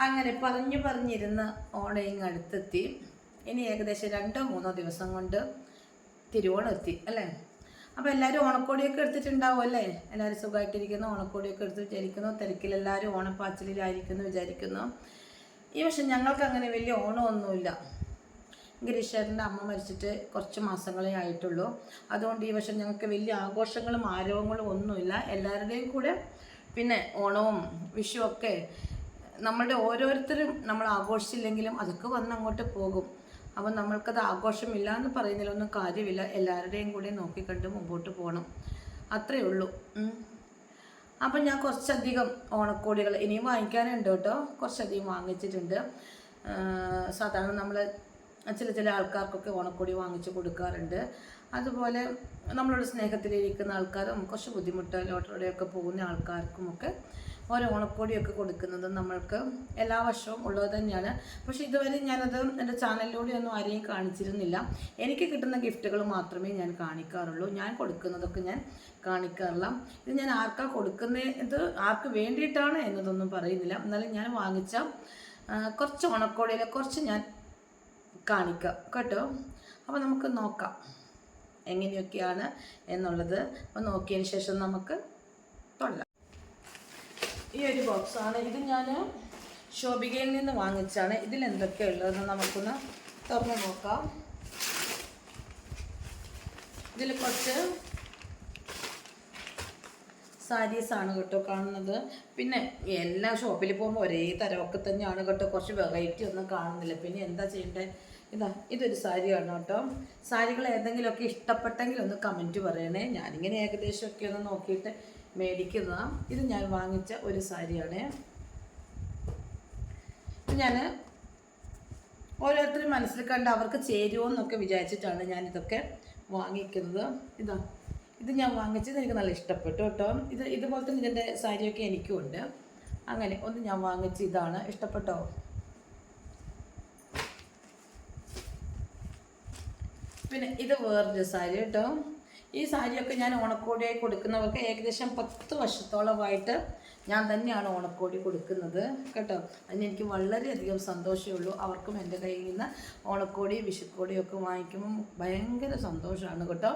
അങ്ങനെ പറഞ്ഞു പറഞ്ഞിരുന്ന് ഓണയും അടുത്തെത്തി. ഇനി ഏകദേശം രണ്ടോ മൂന്നോ ദിവസം കൊണ്ട് തിരുവോണം എത്തി അല്ലേ? അപ്പോൾ എല്ലാവരും ഓണക്കോടിയൊക്കെ എടുത്തിട്ടുണ്ടാവും അല്ലേ? എല്ലാവരും സുഖമായിട്ടിരിക്കുന്നു ഓണക്കോടിയൊക്കെ എടുത്ത് വിചാരിക്കുന്നു തിരക്കിലെല്ലാവരും ഓണപ്പാച്ചിലായിരിക്കുന്നു വിചാരിക്കുന്നു. ഈ പക്ഷെ ഞങ്ങൾക്ക് അങ്ങനെ വലിയ ഓണമൊന്നുമില്ല. ഗിരീഷേട്ടന്റെ അമ്മ മരിച്ചിട്ട് കുറച്ച് മാസങ്ങളേ ആയിട്ടുള്ളൂ. അതുകൊണ്ട് ഈ വർഷം ഞങ്ങൾക്ക് വലിയ ആഘോഷങ്ങളും ആരവങ്ങളും ഒന്നുമില്ല. എല്ലാവരുടെയും കൂടെ പിന്നെ ഓണവും വിഷുവും ഒക്കെ നമ്മളുടെ ഓരോരുത്തരും നമ്മൾ ആഘോഷിച്ചില്ലെങ്കിലും അതൊക്കെ വന്ന് അങ്ങോട്ട് പോകും. അപ്പം നമ്മൾക്കത് ആഘോഷമില്ല എന്ന് പറയുന്നതിലൊന്നും കാര്യമില്ല. എല്ലാവരുടെയും കൂടെ നോക്കിക്കണ്ട് മുമ്പോട്ട് പോകണം. അത്രയേ ഉള്ളൂ. അപ്പം ഞാൻ കുറച്ചധികം ഓണക്കോടികൾ ഇനിയും വാങ്ങിക്കാനുണ്ട് കേട്ടോ. കുറച്ചധികം വാങ്ങിച്ചിട്ടുണ്ട്. സാധാരണ നമ്മൾ ചില ചില ആൾക്കാർക്കൊക്കെ ഓണക്കോടി വാങ്ങിച്ച് കൊടുക്കാറുണ്ട്. അതുപോലെ നമ്മളോട് സ്നേഹത്തിലിരിക്കുന്ന ആൾക്കാരും കുറച്ച് ബുദ്ധിമുട്ട് ലോട്ടറിയുടെയൊക്കെ പോകുന്ന ആൾക്കാർക്കുമൊക്കെ ഓരോ ഓണക്കോടിയൊക്കെ കൊടുക്കുന്നത് നമ്മൾക്ക് എല്ലാ വർഷവും ഉള്ളത് തന്നെയാണ്. പക്ഷേ ഇതുവരെ ഞാനത് എന്റെ ചാനലിലൂടെ ഒന്നും ആരെയും കാണിച്ചിരുന്നില്ല. എനിക്ക് കിട്ടുന്ന ഗിഫ്റ്റുകൾ മാത്രമേ ഞാൻ കാണിക്കാറുള്ളൂ. ഞാൻ കൊടുക്കുന്നതൊക്കെ ഞാൻ കാണിക്കാറില്ല. ഇത് ഞാൻ ആർക്കാ കൊടുക്കുന്നത്? ആർക്ക് വേണ്ടിയിട്ടാണ് എന്നതൊന്നും പറയുന്നില്ല. എന്നാലും ഞാൻ വാങ്ങിച്ച കുറച്ച് ഓണക്കോടിയിലെ കുറച്ച് ഞാൻ കാണിക്കാം കേട്ടോ? അപ്പോൾ നമുക്ക് നോക്കാം എങ്ങനെയൊക്കെയാണ് എന്നുള്ളത്. അപ്പോൾ നോക്കിയതിന് ശേഷം നമുക്ക് തൊള്ളാം ഈ ഒരു ബോക്സാണ്. ഇത് ഞാൻ ശോഭികയിൽ നിന്ന് വാങ്ങിച്ചാണ് ഇതിൽ എന്തൊക്കെയാണ് ഉള്ളതെന്ന് നമുക്കൊന്ന് തുറന്നു നോക്കാം. ഇതിൽ കുറച്ച് സാരീസ് ആണ് കേട്ടോ കാണുന്നത്. പിന്നെ എല്ലാ ഷോപ്പിൽ പോകുമ്പോൾ ഒരേ തരമൊക്കെ തന്നെയാണ് കേട്ടോ. കുറച്ച് വെറൈറ്റി ഒന്നും കാണുന്നില്ല. പിന്നെ എന്താ ചെയ്യേണ്ടത് ഇതാ ഇതൊരു സാരിയാണ് കേട്ടോ. സാരികൾ ഏതെങ്കിലുമൊക്കെ ഇഷ്ടപ്പെട്ടെങ്കിൽ ഒന്ന് കമന്റ് പറയണേ. ഞാനിങ്ങനെ ഏകദേശമൊക്കെ ഒന്ന് നോക്കിയിട്ട് മേടിക്കുന്നതാണ് ഇത് ഞാൻ വാങ്ങിച്ച ഒരു സാരിയാണ്. ഞാൻ ഓരോരുത്തരും മനസ്സിൽ കണ്ട് അവർക്ക് ചേരുമോ എന്നൊക്കെ വിചാരിച്ചിട്ടാണ് ഞാൻ ഇതൊക്കെ വാങ്ങിക്കുന്നത്. ഇതാ. ഇത് ഞാൻ വാങ്ങിച്ചത് എനിക്ക് നല്ല ഇഷ്ടപ്പെട്ടു കേട്ടോ. ഇത് ഇതുപോലെ തന്നെ ഇതിന്റെ സാരിയൊക്കെ എനിക്കും ഉണ്ട്. അങ്ങനെ ഒന്ന് ഞാൻ വാങ്ങിച്ച ഇതാണ്. ഇഷ്ടപ്പെട്ടോ? പിന്നെ ഇത് വേറൊരു സാരി കേട്ടോ. ഈ സാരിയൊക്കെ ഞാൻ ഓണക്കോടിയായി കൊടുക്കുന്നവർക്ക് ഏകദേശം പത്ത് വർഷത്തോളമായിട്ട് ഞാൻ തന്നെയാണ് ഓണക്കോടി കൊടുക്കുന്നത്. കേട്ടോ? അതിന് എനിക്ക് വളരെയധികം സന്തോഷമേ ഉള്ളൂ അവർക്കും എന്റെ കയ്യിൽ നിന്ന് ഓണക്കോടി വിഷുക്കോടിയൊക്കെ വാങ്ങിക്കുമ്പം ഭയങ്കര സന്തോഷമാണ് കേട്ടോ.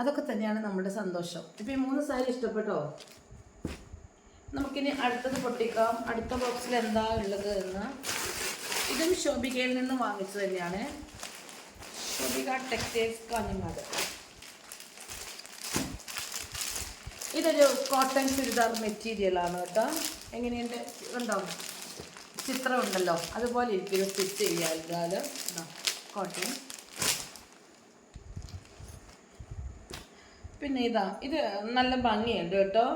അതൊക്കെ തന്നെയാണ് നമ്മുടെ സന്തോഷം. ഇപ്പം ഈ മൂന്ന് സാരി ഇഷ്ടപ്പെട്ടോ? നമുക്കിനി അടുത്തത് പൊട്ടിക്കാം. അടുത്ത ബോക്സിൽ എന്താ ഉള്ളത് എന്ന്. ഇതും ശോഭികയിൽ നിന്ന് വാങ്ങിച്ചു തന്നെയാണ്. ശോഭിക ടെക്സ്റ്റൈൽസ് കാഞ്ഞങ്ങാട്. ഇതൊരു കോട്ടൺ ചുരിദാർ മെറ്റീരിയലാണ് കേട്ടോ. എങ്ങനെയുണ്ട്? ചിത്രം ഉണ്ടല്ലോ അതുപോലെ ഇരിക്കും സ്റ്റിച്ച് ചെയ്യാൽ കോട്ടൺ പിന്നെ ഇതാ ഇത് നല്ല ഭംഗിയുണ്ട് കേട്ടോ.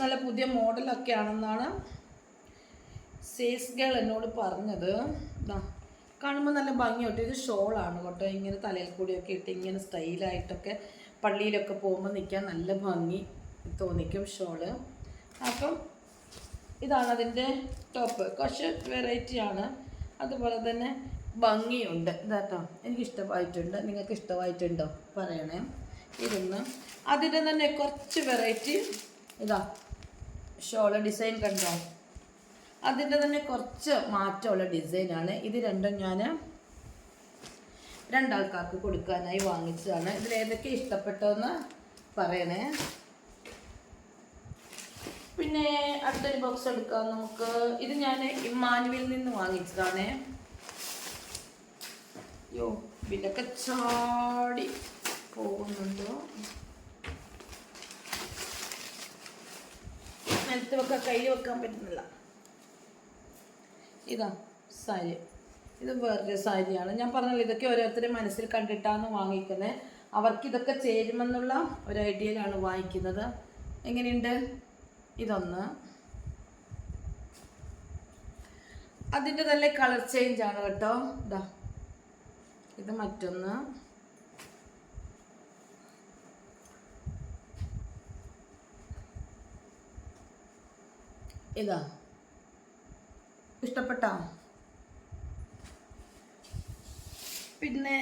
നല്ല പുതിയ മോഡലൊക്കെ ആണെന്നാണ് സേസ് ഗേൾ എന്നോട് പറഞ്ഞത്. കാണുമ്പോൾ നല്ല ഭംഗിയുണ്ട് ഇത് ഷോളാണ് കേട്ടോ. ഇങ്ങനെ തലയിൽ കൂടിയൊക്കെ ഇട്ട് ഇങ്ങനെ സ്റ്റൈലായിട്ടൊക്കെ പള്ളിയിലൊക്കെ പോകുമ്പോൾ നിൽക്കാൻ നല്ല ഭംഗി. തോന്നിക്കും ഷോൾ. അപ്പം ഇതാണ് അതിന്റെ ടോപ്പ്. കുറച്ച് വെറൈറ്റിയാണ് അതുപോലെ തന്നെ ഭംഗിയുണ്ട്. ഇതാട്ടോ. എനിക്ക് ഇഷ്ടമായിട്ടുണ്ട് നിങ്ങൾക്ക് ഇഷ്ടമായിട്ടുണ്ടോ പറയണേ. ഇരുന്ന്. അതിന്റെ തന്നെ കുറച്ച് വെറൈറ്റി ഇതാ. ഷോൾ ഡിസൈൻ കണ്ടോ? അതിന്റെ തന്നെ കുറച്ച് മാറ്റമുള്ള ഡിസൈനാണ് ഇത് രണ്ടും ഞാൻ രണ്ടാൾക്കാർക്ക് കൊടുക്കാനായി വാങ്ങിച്ചതാണ്. ഇതിൽ ഏതൊക്കെ ഇഷ്ടപ്പെട്ടോന്ന് പറയണേ. പിന്നെ അടുത്തൊരു ബോക്സ് എടുക്കാം. നമുക്ക് ഇത് ഞാൻ ഇമ്മാനുവിൽ നിന്ന് വാങ്ങിച്ചതാണ്. യോ ബില്ലൊക്കെ ചാടി പോകുന്നുണ്ടോ? നിലത്ത് വെക്കാൻ കയ്യിൽ വെക്കാൻ പറ്റുന്നില്ല. ഇതാ സാരി. ഇത് വേറൊരു സാരിയാണ്. ഞാൻ പറഞ്ഞല്ലോ ഇതൊക്കെ ഓരോരുത്തരുടെ മനസ്സിൽ കണ്ടിട്ടാണ് വാങ്ങിക്കുന്നത്. അവർക്ക് ഇതൊക്കെ ചേരുമെന്നുള്ള ഒരു ഐഡിയയിലാണ് വാങ്ങിക്കുന്നത്. എങ്ങനെയുണ്ട്? ഇതൊന്ന്. അതിന്റെ തന്നെ കളർ ചേഞ്ച് ആണ് കേട്ടോ. ഇതാ ഇത് മറ്റൊന്ന്. ഇതാ ഇഷ്ടപ്പെട്ടോ? പിന്നെ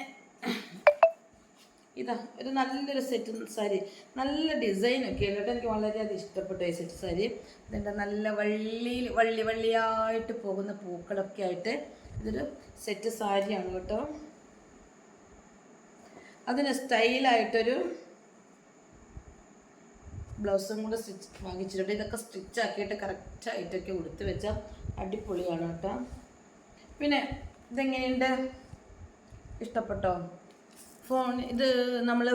ഇതാ ഒരു നല്ലൊരു സെറ്റ് സാരി. നല്ല ഡിസൈനൊക്കെ കേട്ടോ. എനിക്ക് വളരെയധികം ഇഷ്ടപ്പെട്ടു ഈ സെറ്റ് സാരി. ഇതിന്റെ നല്ല വള്ളിയിൽ വള്ളി വള്ളിയായിട്ട് പോകുന്ന പൂക്കളൊക്കെ ആയിട്ട് ഇതൊരു സെറ്റ് സാരിയാണ് കേട്ടോ. അതിന് സ്റ്റൈലായിട്ടൊരു ബ്ലൗസും കൂടെ സ്റ്റിച്ച് വാങ്ങിച്ചിട്ടുണ്ട്. ഇതൊക്കെ സ്റ്റിച്ച് ആക്കിയിട്ട് കറക്റ്റായിട്ടൊക്കെ ഉടുത്ത് വെച്ചാൽ അടിപൊളിയാണ് കേട്ടോ. പിന്നെ ഇതെങ്ങനെയുണ്ട്? ഇഷ്ടപ്പെട്ടോ? ഫോൺ ഇത് നമ്മൾ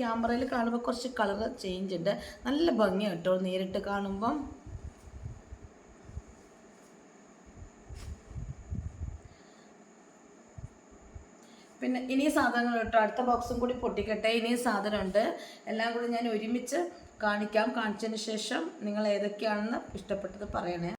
ക്യാമറയിൽ കാണുമ്പോൾ കുറച്ച് കളർ ചേഞ്ച് ഉണ്ട്. നല്ല ഭംഗി കേട്ടോ നേരിട്ട് കാണുമ്പം. പിന്നെ ഇനി സാധനങ്ങൾ കേട്ടോ അടുത്ത ബോക്സും കൂടി പൊട്ടിക്കട്ടെ. ഇനി സാധനമുണ്ട്. എല്ലാം കൂടി ഞാൻ ഒരുമിച്ച് കാണിക്കാം. കാണിച്ചതിന് ശേഷം നിങ്ങൾ ഏതൊക്കെയാണെന്ന് ഇഷ്ടപ്പെട്ടത് പറയണേ.